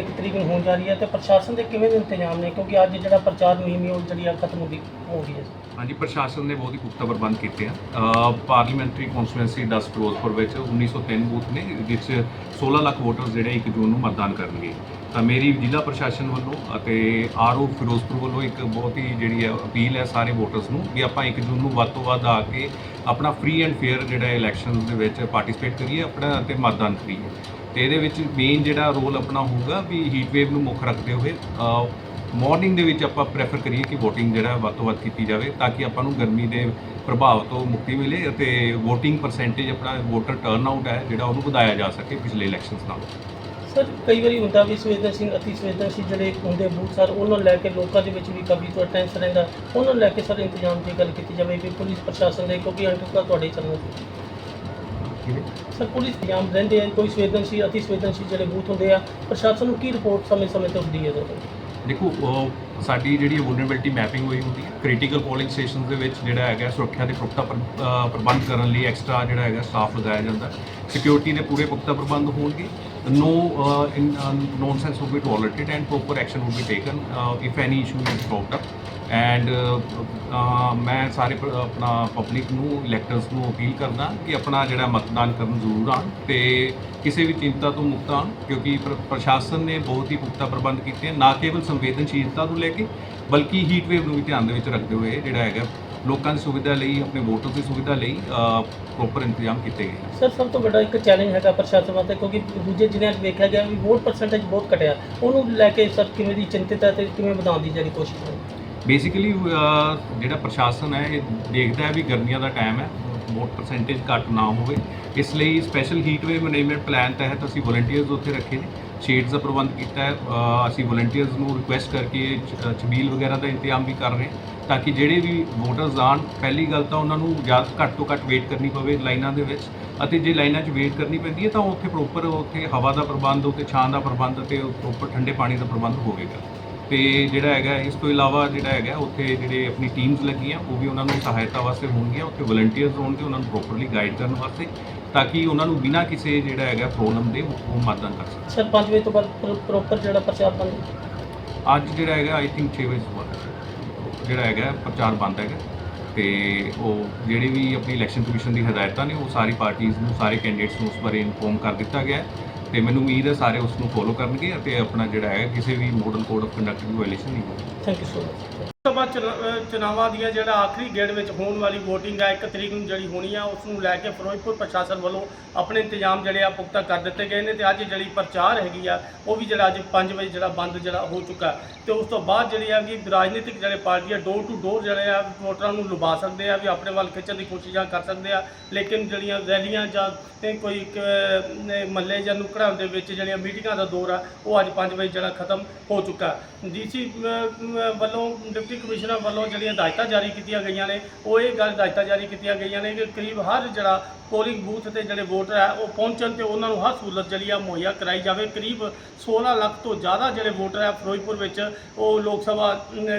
ਇੱਕ ਤਰੀਕ ਨੂੰ ਹੋਣ ਜਾ ਰਹੀ ਹੈ ਤੇ ਪ੍ਰਸ਼ਾਸਨ ਦੇ ਕਿਵੇਂ ਦੇ ਇੰਤਜ਼ਾਮ ਨੇ? ਕਿਉਂਕਿ ਅੱਜ ਜਿਹੜਾ ਪ੍ਰਚਾਰ ਮੁਹਿੰਮ ਉਹ ਜਿਹੜੀ ਆ ਖਤਮ ਹੁੰਦੀ ਹੋ ਗਈ ਹੈ। ਹਾਂਜੀ, ਪ੍ਰਸ਼ਾਸਨ ਨੇ ਬਹੁਤ ਹੀ ਪੁਖਤਾ ਪ੍ਰਬੰਧ ਕੀਤੇ ਆ। ਪਾਰਲੀਮੈਂਟਰੀ ਕਨਸਟੀਟੂਐਂਸੀ 10 ਫਿਰੋਜ਼ਪੁਰ ਵਿੱਚ 1903 ਬੂਥ ਨੇ, ਜਿਸ 'ਚ 16 ਲੱਖ ਵੋਟਰ ਜਿਹੜੇ 1 ਜੂਨ ਨੂੰ ਮਤਦਾਨ ਕਰਨਗੇ। ਤਾਂ ਮੇਰੀ ਜ਼ਿਲ੍ਹਾ ਪ੍ਰਸ਼ਾਸਨ ਵੱਲੋਂ ਅਤੇ ਆਰਓ ਫਿਰੋਜ਼ਪੁਰ ਵੱਲੋਂ ਇੱਕ ਬਹੁਤ ਹੀ ਜਿਹੜੀ ਹੈ ਅਪੀਲ ਹੈ ਸਾਰੇ ਵੋਟਰਸ ਨੂੰ ਵੀ ਆਪਾਂ 1 ਜੂਨ ਨੂੰ ਵੱਧ ਤੋਂ ਵੱਧ ਆ ਕੇ ਆਪਣਾ ਫ੍ਰੀ ਐਂਡ ਫੇਅਰ ਜਿਹੜਾ ਇਲੈਕਸ਼ਨ ਦੇ ਵਿੱਚ ਪਾਰਟਿਸਿਪੇਟ ਕਰੀਏ, ਆਪਣਾ ਅਤੇ ਮਤਦਾਨ ਕਰੀਏ। ਤੇ ਇਹਦੇ ਵਿੱਚ ਮੇਨ ਜਿਹੜਾ ਰੋਲ ਆਪਣਾ ਹੋਊਗਾ ਵੀ ਹੀਟ ਵੇਵ ਨੂੰ ਮੁੱਖ ਰੱਖਦੇ ਹੋਏ ਮਾਰਨਿੰਗ ਦੇ ਵਿੱਚ ਆਪਾਂ ਪ੍ਰੈਫਰ ਕਰੀਏ ਕਿ VOTING ਜਿਹੜਾ ਵੱਧ ਤੋਂ ਵੱਧ ਕੀਤੀ ਜਾਵੇ ਤਾਂ ਕਿ ਆਪਾਂ ਨੂੰ ਗਰਮੀ ਦੇ ਪ੍ਰਭਾਵ ਤੋਂ ਮੁਕਤੀ ਮਿਲੇ ਅਤੇ VOTING ਪਰਸੈਂਟੇਜ ਆਪਣਾ ਵੋਟਰ ਟਰਨ ਆਊਟ ਹੈ, ਜਿਹੜਾ ਉਹਨੂੰ ਵਧਾਇਆ ਜਾ ਸਕੇ ਪਿਛਲੇ ਇਲੈਕਸ਼ਨਸ ਨਾਲ। ਸਰ, ਕਈ ਵਾਰੀ ਹੁੰਦਾ ਵੀ ਸੰਵੇਦਨਸ਼ੀਲ ਅਤੀ ਸੰਵੇਦਨਸ਼ੀਲ ਜਿਹੜੇ ਹੁੰਦੇ ਬੂਥ, ਸਰ, ਉਹਨਾਂ ਨੂੰ ਲੈ ਕੇ ਲੋਕਾਂ ਦੇ ਵਿੱਚ ਵੀ ਕਾਫੀ ਤੋਂ ਟੈਂਸ਼ਨ ਰਹਿੰਦਾ। ਉਹਨਾਂ ਨੂੰ ਲੈ ਕੇ ਸਰ ਇੰਤਜ਼ਾਮ ਦੀ ਗੱਲ ਕੀਤੀ ਜਾਵੇ ਵੀ ਪੁਲਿਸ ਪ੍ਰਸ਼ਾਸਨ ਦੇ, ਕਿਉਂਕਿ ਅੰਤਿਕਾ ਤੁਹਾਡੇ ਚੱਲਣਾ ਸਰ ਪੁਲਿਸ ਇੰਤਜ਼ਾਮ ਰਹਿੰਦੇ ਆ ਕੋਈ ਸੰਵੇਦਨਸ਼ੀਲ ਅਤੀ ਸੰਵੇਦਨਸ਼ੀਲ ਜਿਹੜੇ ਬੂਥ ਹੁੰਦੇ ਆ ਪ੍ਰਸ਼ਾਸਨ ਨੂੰ ਕੀ ਰਿਪੋਰਟ ਸਮੇਂ-ਸਮੇਂ ਤੇ ਹੁੰਦੀ ਹੈ ਤੋਂ ਦੇਖੋ ਉਹ ਸਾਡੀ ਜਿਹੜੀ ਵੂਲਨਰੇਬਿਲਟੀ ਮੈਪਿੰਗ ਹੋਈ ਹੁੰਦੀ ਹੈ ਕ੍ਰਿਟੀਕਲ ਪੋਲਿੰਗ ਸਟੇਸ਼ਨਸ ਦੇ ਵਿੱਚ ਜਿਹੜਾ ਹੈਗਾ ਸੁਰੱਖਿਆ ਦੇ ਪੁਖਤਾ ਪ੍ਰਬੰਧ ਕਰਨ ਲਈ ਐਕਸਟਰਾ ਜਿਹੜਾ ਹੈਗਾ ਸਟਾਫ ਲਗਾਇਆ ਜਾਂਦਾ। ਸਿਕਿਉਰਿਟੀ ਦੇ ਪੂਰੇ ਪੁਖਤਾ ਪ੍ਰਬੰਧ ਹੋਣਗੇ। No nonsense will be tolerated and proper action will be taken uh, if any issue is brought up and ਮੈਂ ਸਾਰੇ ਪ- ਆਪਣਾ ਪਬਲਿਕ ਨੂੰ ਇਲੈਕਟਰਸ ਨੂੰ ਅਪੀਲ ਕਰਦਾ ਕਿ ਆਪਣਾ ਜਿਹੜਾ ਮਤਦਾਨ ਕਰਨ ਜ਼ਰੂਰ ਆਉਣ ਤੇ ਕਿਸੇ ਵੀ ਚਿੰਤਾ ਤੋਂ ਮੁਕਤ ਆਉਣ, ਕਿਉਂਕਿ ਪ੍ਰ- ਪ੍ਰਸ਼ਾਸਨ ਨੇ ਬਹੁਤ ਹੀ ਪੁਖਤਾ ਪ੍ਰਬੰਧ ਕੀਤੇ ਹਨ ਨਾ ਕੇਵਲ ਸੰਵੇਦਨਸ਼ੀਲਤਾ ਨੂੰ ਲੈ ਕੇ, ਬਲਕਿ ਹੀਟ ਵੇਵ ਨੂੰ ਵੀ ਧਿਆਨ ਦੇ ਵਿੱਚ ਰੱਖਦੇ ਹੋਏ ਜਿਹੜਾ ਹੈਗਾ, ਲੋਕਾਂ ਦੀ ਸੁਵਿਧਾ ਲਈ, ਆਪਣੇ ਵੋਟਰਸ ਦੀ ਸੁਵਿਧਾ ਲਈ ਪ੍ਰੋਪਰ ਇੰਤਜ਼ਾਮ ਕੀਤੇ ਗਏ ਸਰ ਸਭ ਤੋਂ ਵੱਡਾ ਇੱਕ ਚੈਲੰਜ ਹੈਗਾ ਪ੍ਰਸ਼ਾਸਨ ਵਾਸਤੇ, ਕਿਉਂਕਿ ਦੂਜੇ ਜ਼ਿਲ੍ਹਿਆਂ 'ਚ ਵੇਖਿਆ ਗਿਆ ਵੀ ਵੋਟ ਪਰਸੈਂਟੇਜ ਬਹੁਤ ਘਟਿਆ। ਉਹਨੂੰ ਲੈ ਕੇ ਸਰ ਕਿਵੇਂ ਦੀ ਚਿੰਤਿਤ ਹੈ ਤੇ ਕਿਵੇਂ ਵਧਾਉਣ ਦੀ ਜਿਹੜੀ ਕੋਸ਼ਿਸ਼ ਹੈ ਬੇਸਿਕਲੀ ਜਿਹੜਾ ਪ੍ਰਸ਼ਾਸਨ ਹੈ, ਇਹ ਦੇਖਦਾ ਹੈ ਵੀ ਗਰਮੀਆਂ ਦਾ ਟਾਈਮ ਹੈ, ਵੋਟ ਪਰਸੈਂਟੇਜ ਘੱਟ ਨਾ ਹੋਵੇ। ਇਸ ਲਈ special heat wave management plan ਤਹਿਤ ਅਸੀਂ ਵੋਲੰਟੀਅਰਸ ਉੱਥੇ ਰੱਖੇ ਨੇ। ਸ਼ੇਡਸ ਦਾ ਪ੍ਰਬੰਧ ਕੀਤਾ ਹੈ। ਅਸੀਂ ਵੋਲੰਟੀਅਰਸ ਨੂੰ ਰਿਕੁਐਸਟ ਕਰਕੇ ਛਬੀਲ ਵਗੈਰਾ ਦਾ ਇੰਤਜ਼ਾਮ ਵੀ ਕਰ ਰਹੇ ਹਾਂ, ਤਾਂ ਕਿ ਜਿਹੜੇ ਵੀ ਵੋਟਰਸ ਆਣ ਪਹਿਲੀ ਗੱਲ ਤਾਂ ਉਹਨਾਂ ਨੂੰ ਜ਼ਿਆਦਾ ਘੱਟ ਤੋਂ ਘੱਟ ਵੇਟ ਕਰਨੀ ਪਵੇ ਲਾਈਨਾਂ ਦੇ ਵਿੱਚ। ਅਤੇ ਜੇ ਲਾਈਨਾਂ 'ਚ ਵੇਟ ਕਰਨੀ ਪੈਂਦੀ ਹੈ, ਤਾਂ ਉੱਥੇ ਪ੍ਰੋਪਰ ਉੱਥੇ ਹਵਾ ਦਾ ਪ੍ਰਬੰਧ, ਉੱਥੇ ਛਾਂ ਦਾ ਪ੍ਰਬੰਧ ਅਤੇ ਪ੍ਰੋਪਰ ਠੰਡੇ ਪਾਣੀ ਦਾ ਪ੍ਰਬੰਧ ਹੋਵੇਗਾ। ਤੇ ਜਿਹੜਾ ਹੈਗਾ ਇਸ ਤੋਂ ਇਲਾਵਾ ਜਿਹੜਾ ਹੈਗਾ ਉੱਥੇ ਜਿਹੜੇ ਆਪਣੀ ਟੀਮਸ ਲੱਗੀਆਂ ਉਹ ਵੀ ਉਹਨਾਂ ਨੂੰ ਸਹਾਇਤਾ ਵਾਸਤੇ ਹੋਣਗੀਆਂ। ਉੱਥੇ ਵਲੰਟੀਅਰਸ ਹੋਣਗੇ ਉਹਨਾਂ ਨੂੰ ਪ੍ਰੋਪਰਲੀ ਗਾਈਡ ਕਰਨ ਵਾਸਤੇ ਤਾਂ ਕਿ ਉਹਨਾਂ ਨੂੰ ਬਿਨਾਂ ਕਿਸੇ ਜਿਹੜਾ ਹੈਗਾ ਪ੍ਰੋਬਲਮ ਦੇ ਉਹ ਮਤਦਾਨ ਕਰ ਸਕਣ। ਸਰ 5 ਵਜੇ ਤੋਂ ਬਾਅਦ ਪ੍ਰੋਪਰ ਜਿਹੜਾ ਪ੍ਰਚਾਰ ਬੰਦ ਅੱਜ ਜਿਹੜਾ ਹੈਗਾ ਆਈ ਥਿੰਕ 6 ਵਜੇ ਤੋਂ ਜਿਹੜਾ ਹੈਗਾ ਪ੍ਰਚਾਰ ਬੰਦ ਹੈਗਾ। ਤੇ ਉਹ ਜਿਹੜੇ ਵੀ ਆਪਣੀ ਇਲੈਕਸ਼ਨ ਕਮਿਸ਼ਨ ਦੀ ਹਦਾਇਤਾਂ ਨੇ ਉਹ ਸਾਰੀ ਪਾਰਟੀਆਂ ਨੂੰ ਸਾਰੇ ਕੈਂਡੀਡੇਟਸ ਨੂੰ ਉਸ ਬਾਰੇ ਇਨਫੋਰਮ ਕਰ ਦਿੱਤਾ ਗਿਆ ਹੈ। ਤੇ ਮੈਨੂੰ ਉਮੀਦ ਹੈ ਸਾਰੇ ਉਸ ਨੂੰ ਫੋਲੋ ਕਰਨਗੇ ਅਤੇ ਆਪਣਾ ਜਿਹੜਾ ਹੈ ਕਿਸੇ ਵੀ ਮੋਡਲ ਕੋਡ ਆਫ ਕੰਡਕਟ ਦੀ ਵਾਇਲੇਸ਼ਨ ਨਹੀਂ ਹੋਵੇਗੀ ਥੈਂਕ ਯੂ ਸੋ ਮਚ ਸਭਾ ਚੁਣਾਵਾਂ ਦੀਆਂ ਜਿਹੜਾ ਆਖਰੀ ਗੇੜ ਵਿੱਚ ਹੋਣ ਵਾਲੀ VOTING ਹੈ ਇੱਕ ਤਰੀਕ ਨੂੰ ਜਿਹੜੀ ਹੋਣੀ ਆ ਉਸ ਨੂੰ ਲੈ ਕੇ ਫਿਰੋਜ਼ਪੁਰ ਪ੍ਰਸ਼ਾਸਨ ਵੱਲੋਂ ਆਪਣੇ ਇੰਤਜ਼ਾਮ ਜਿਹੜੇ ਆ ਪੁਖਤਾ ਕਰ ਦਿੱਤੇ ਗਏ ਨੇ ਤੇ ਅੱਜ ਜਿਹੜੀ ਪ੍ਰਚਾਰ ਹੈਗੀ ਆ, ਉਹ ਵੀ ਜਿਹੜਾ ਅੱਜ 5 ਵਜੇ ਜਿਹੜਾ ਬੰਦ ਜਿਹੜਾ ਹੋ ਚੁੱਕਾ ਹੈ। ਤੇ ਉਸ ਤੋਂ ਬਾਅਦ ਜਿਹੜੀ ਆ ਕਿ ਰਾਜਨੀਤਿਕ ਜਿਹੜੇ ਪਾਰਟੀਆਂ ਡੋਰ ਟੂ ਡੋਰ ਜਿਹੜੇ ਆ, ਵੋਟਰਾਂ ਨੂੰ ਲੁਭਾ ਸਕਦੇ ਆ, ਵੀ ਆਪਣੇ ਵੱਲ ਖਿੱਚਣ ਦੀ ਕੋਸ਼ਿਸ਼ਾਂ ਕਰ ਸਕਦੇ ਆ, ਲੇਕਿਨ ਜਿਹੜੀਆਂ ਰੈਲੀਆਂ ਜਾਂ ਤੇ ਕੋਈ ਮੱਲੇ ਜਾਂ ਨੁਕੜਾਂ ਦੇ ਵਿੱਚ ਜਿਹੜੀਆਂ ਮੀਟਿੰਗਾਂ ਦਾ ਦੌਰ ਆ, ਉਹ ਅੱਜ 5 ਵਜੇ ਜਿਹੜਾ ਖਤਮ ਹੋ ਚੁੱਕਾ ਡੀਸੀ ਵੱਲੋਂ ਡਿਪਟੀ ਕਮਿਸ਼ਨਰ ਵੱਲੋਂ ਜਿਹੜੀਆਂ ਹਦਾਇਤਾਂ ਜਾਰੀ ਕੀਤੀਆਂ ਗਈਆਂ ਨੇ ਉਹ ਇਹ ਗੱਲ ਹਦਾਇਤਾਂ ਜਾਰੀ ਕੀਤੀਆਂ ਗਈਆਂ ਨੇ ਕਿ ਕਰੀਬ ਹਰ ਜਿਹੜਾ ਪੋਲਿੰਗ ਬੂਥ ਤੇ ਜਿਹੜੇ ਵੋਟਰ ਆ ਉਹ ਪਹੁੰਚਣ ਤੇ ਉਹਨਾਂ ਨੂੰ ਹਰ ਸਹੂਲਤ ਜਿਹੜੀ ਆ ਮੁਹੱਈਆ ਕਰਾਈ ਜਾਵੇ। ਕਰੀਬ 16 ਲੱਖ ਤੋਂ ਜ਼ਿਆਦਾ ਜਿਹੜੇ ਵੋਟਰ ਆ ਫਿਰੋਜ਼ਪੁਰ ਵਿੱਚ ਉਹ ਲੋਕ ਸਭਾ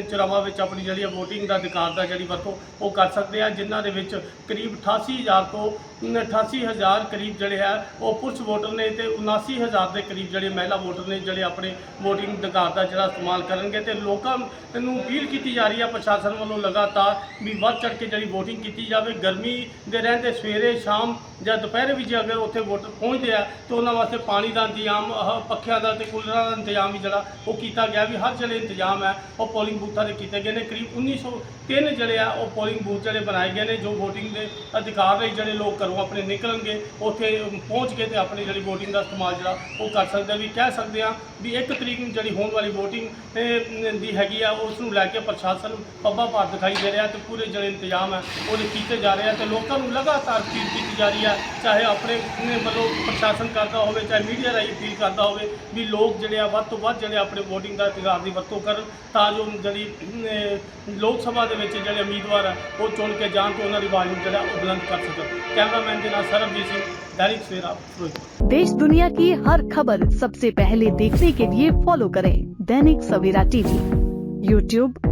ਚੁਣਾਵਾਂ ਵਿੱਚ ਆਪਣੀ ਜਿਹੜੀ ਵੋਟਿੰਗ ਦਾ ਅਧਿਕਾਰ ਦਾ ਜਿਹੜੀ ਵਰਤੋਂ ਉਹ ਕਰ ਸਕਦੇ ਆ ਜਿਨ੍ਹਾਂ ਦੇ ਵਿੱਚ ਕਰੀਬ 88000 ਤੋਂ ਅਮ, 88000 ਕਰੀਬ ਜਿਹੜੇ ਆ ਉਹ ਪੁਰਸ਼ ਵੋਟਰ ਨੇ ਤੇ 79000 ਦੇ ਕਰੀਬ ਜਿਹੜੇ ਮਹਿਲਾ ਵੋਟਰ ਨੇ ਜਿਹੜੇ ਆਪਣੇ ਵੋਟਿੰਗ ਅਧਿਕਾਰ ਦਾ ਜਿਹੜਾ ਇਸਤੇਮਾਲ ਕਰਨਗੇ ਤੇ ਲੋਕਾਂ ਨੂੰ ਅਪੀਲ ਕੀਤੀ ਜਾ ਰਹੀ ਹੈ ਪ੍ਰਸ਼ਾਸਨ ਵੱਲੋਂ ਲਗਾਤਾਰ ਵੀ ਵੱਧ ਚੜ ਕੇ ਜਿਹੜੀ VOTING ਕੀਤੀ ਜਾਵੇ। ਗਰਮੀ ਦੇ ਰਹਿੰਦੇ ਸਵੇਰੇ, ਸ਼ਾਮ ਜਾਂ ਦੁਪਹਿਰੇ ਵੀ ਜੇ ਅਗਰ ਉੱਥੇ ਵੋਟਰ ਪਹੁੰਚਦੇ ਆ, ਤੇ ਉਹਨਾਂ ਵਾਸਤੇ ਪਾਣੀ ਦਾ ਇੰਤਜ਼ਾਮ ਪੱਖਿਆਂ ਦਾ ਤੇ ਕੂਲਰਾਂ ਦਾ ਇੰਤਜ਼ਾਮ ਵੀ ਜਿਹੜਾ ਉਹ ਕੀਤਾ ਗਿਆ ਵੀ ਹਰ ਜਿਹੜੇ ਇੰਤਜ਼ਾਮ ਹੈ। ਉਹ ਪੋਲਿੰਗ ਬੂਥਾਂ ਦੇ ਕੀਤੇ ਗਏ ਨੇ। ਕਰੀਬ 1903 ਜਿਹੜੇ ਆ, ਉਹ ਪੋਲਿੰਗ ਬੂਥ ਜਿਹੜੇ ਬਣਾਏ ਗਏ ਨੇ, ਜੋ VOTING ਦੇ ਅਧਿਕਾਰ ਲਈ ਜਿਹੜੇ ਲੋਕ ਘਰੋਂ ਆਪਣੇ ਨਿਕਲਣਗੇ, ਉੱਥੇ ਪਹੁੰਚ ਕੇ ਤੇ ਆਪਣੀ ਜਿਹੜੀ VOTING ਦਾ ਇਸਤੇਮਾਲ ਜਿਹੜਾ ਉਹ ਕਰ ਸਕਦੇ ਵੀ ਕਹਿ ਸਕਦੇ ਆ ਵੀ ਇੱਕ ਤਰੀਕ ਨੂੰ ਜਿਹੜੀ ਹੋਣ ਵਾਲੀ VOTING ਦੀ ਹੈਗੀ ਆ, ਉਸ ਨੂੰ ਲੈ ਕੇ ਪ੍ਰਸ਼ਾਸਨ ਪੱਬਾ ਭਾਰ ਦਿਖਾਈ ਦੇ ਰਿਹਾ ਤੇ ਪੂਰੇ ਜਿਹੜੇ ਇੰਤਜ਼ਾਮ ਆ ਉਹਦੇ ਕੀਤੇ ਜਾ ਰਹੇ ਆ ਤੇ ਲੋਕਾਂ ਨੂੰ ਲਗਾਤਾਰ ਅਪੀਲ ਕੀਤੀ ਜਾ ਰਹੀ ਆ ਚਾਹੇ ਆਪਣੇ ਆਪਣੇ ਵੱਲੋਂ ਪ੍ਰਸ਼ਾਸਨ ਕਰਦਾ ਹੋਵੇ ਚਾਹੇ ਮੀਡੀਆ ਰਾਹੀਂ ਅਪੀਲ ਕਰਦਾ ਹੋਵੇ ਵੀ ਲੋਕ ਜਿਹੜੇ ਆ ਵੱਧ ਤੋਂ ਵੱਧ ਜਿਹੜੇ ਆਪਣੇ VOTING ਦਾ ਅਧਿਕਾਰ ਦੀ ਵਰਤੋਂ ਕਰਨ ਤਾਂ ਜੋ ਜਿਹੜੀ ਅਮ, ਲੋਕ ਸਭਾ ਦੇ ਵਿੱਚ ਜਿਹੜੇ ਉਮੀਦਵਾਰ ਆ ਉਹ ਚੁਣ ਕੇ ਜਾਣ ਤੋਂ ਉਹਨਾਂ ਦੀ ਆਵਾਜ਼ ਨੂੰ ਜਿਹੜਾ ਉਹ ਬੁਲੰਦ ਕਰ ਸਕਣ ਕੈਮਰਾਮੈਨ ਦੇ ਨਾਲ ਸਰਬਜੀਤ ਸਿੰਘ दैनिक सवेरा फिरोजपुर देश दुनिया की हर खबर सबसे पहले देखने के लिए फॉलो करें दैनिक सवेरा टीवी यूट्यूब